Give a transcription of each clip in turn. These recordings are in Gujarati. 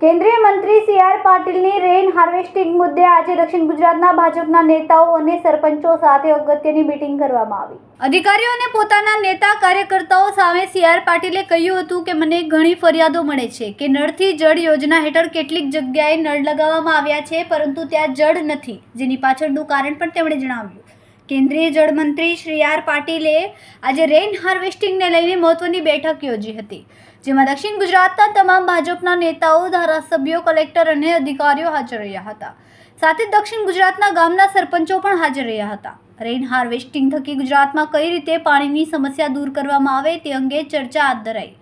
કેન્દ્રીય મંત્રી સી આર પાટીલની રેઇન હાર્વેસ્ટિંગ મુદ્દે આજે દક્ષિણ ગુજરાતના ભાજપના નેતાઓ અને સરપંચો સાથે અગત્યની મીટિંગ કરવામાં આવી. અધિકારીઓ અને પોતાના નેતા કાર્યકર્તાઓ સામે સી આર પાટીલે કહ્યું હતું કે મને ઘણી ફરિયાદો મળે છે કે નળથી જળ યોજના હેઠળ કેટલીક જગ્યાએ નળ લગાવવામાં આવ્યા છે, પરંતુ ત્યાં જળ નથી, જેની પાછળનું કારણ પણ તેમણે જણાવ્યું. કેન્દ્રીય જળમંત્રી શ્રી આર પાટીલે આજે રેઇન હાર્વેસ્ટિંગને લઈને મહત્વની બેઠક યોજી હતી, જેમાં દક્ષિણ ગુજરાતના તમામ ભાજપના નેતાઓ, ધારાસભ્યો, કલેક્ટર અને અધિકારીઓ હાજર રહ્યા હતા. સાથે દક્ષિણ ગુજરાતના ગામના સરપંચો પણ હાજર રહ્યા હતા. રેઇન હાર્વેસ્ટિંગ થકી ગુજરાતમાં કઈ રીતે પાણીની સમસ્યા દૂર કરવામાં આવે તે અંગે ચર્ચા હાથ ધરાઈ.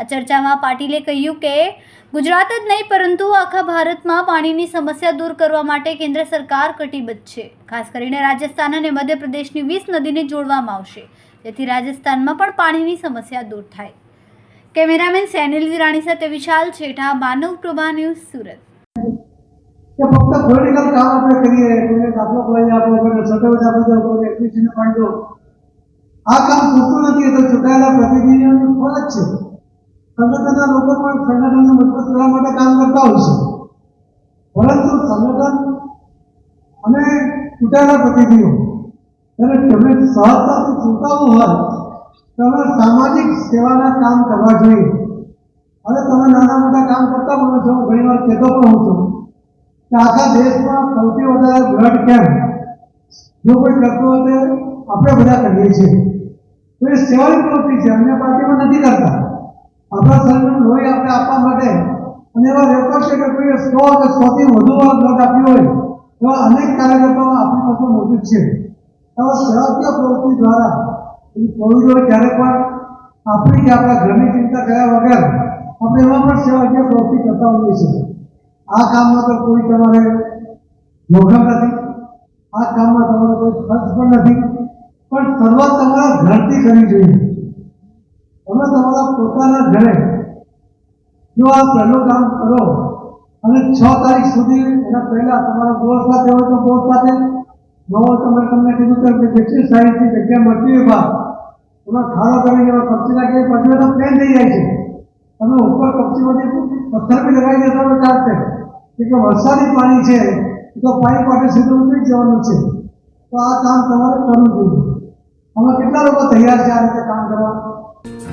આ ચર્ચામાં પાટીલે કહ્યું કે ગુજરાત જ નહીં, પરંતુ આખા ભારતમાં પાણીની સમસ્યા દૂર કરવા માટે કેન્દ્ર સરકાર કટિબદ્ધ છે. ખાસ કરીને રાજસ્થાન અને મધ્યપ્રદેશની વીસ નદીને જોડવામાં આવશે. જેથી રાજસ્થાનમાં પણ પાણીની સમસ્યા દૂર થાય. કેમેરામેન સેનિલ રાણી સાથે વિશાલ છેઠા, માનવ પ્રભા ન્યૂઝ સુરત. કે ફક્ત પોલિટિકલ કામ આપણે કરીએ, કોઈને દાખલો ખોલાવી આપો, કોઈને સર્ટિફિકેટ આપી દો કોઈને પાડી દો આ કામ પૂરતું નથી તો ચૂંટાયેલા છે સંગઠનના લોકો પણ સંગઠનને મજબૂત કરવા માટે કામ કરતા હોય છે. પરંતુ સંગઠન અને ચૂંટાયેલા પ્રતિનિધિઓ ત્યારે તમે સહજતાથી ચૂંટાવું હોય, તમે સામાજિક સેવાના કામ કરવા જોઈએ. અને તમે નાના મોટા કામ કરતા પણ છો ઘણી વાર કહેતો પણ હું છું કે આખા દેશમાં સૌથી વધારે બ્લડ કેમ્પ જો કોઈ કરતો હોય આપણે બધા કરીએ છીએ. તો એ સેવાની પ્રવૃત્તિ છે, અન્ય પાર્ટીમાં નથી કરતા. આપણા શરીરનું લોહી આપણે આપવા માટે અને એવા રેકોર્ડ છે કે કોઈએ સો કે સોથી વધુ વાર બ્લડ આપ્યું હોય, એવા અનેક કાર્યકર્તાઓ આપણી પાસે મોજૂદ છે. એવા સેવાકીય પ્રવૃત્તિ દ્વારા એ કોવિડ હોય ત્યારે પણ આપણી કે આપણા ઘરની ચિંતા કર્યા વગર આપણે એમાં પણ સેવાકીય પ્રવૃત્તિ કરતા હોઈએ છીએ. આ કામમાં તો કોઈ તમારે જોખમ નથી, આ કામમાં તમારો કોઈ ખર્ચ પણ નથી, પણ શરૂઆત તમારા ઘરથી કરવી જોઈએ. તમે તમારા પોતાના ઘરે જો આ પહેલું કામ કરો, અને છ તારીખ સુધી એના પહેલા તમારા બોસ સાથે હોય તો બોસ સાથે, ન હોય તો મેં તમને કીધું તેમ કે જેટલી સાઈઝની જગ્યા મળતી હોય બા, એમાં ખાડો કરીને એમાં કપચી નાખીએ પછી તો પ્લેન થઈ જાય છે. તમે ઉપર કપચીમાંથી પથ્થર બી લગાવી દેશો તો ચાલશે. કે વરસાદી પાણી છે, એ તો પાઇપ માટે સીધું ઉતરી જવાનું છે. તો આ કામ તમારે કરવું જોઈએ. આમાં કેટલા લોકો તૈયાર છે આ રીતે કામ કરવા?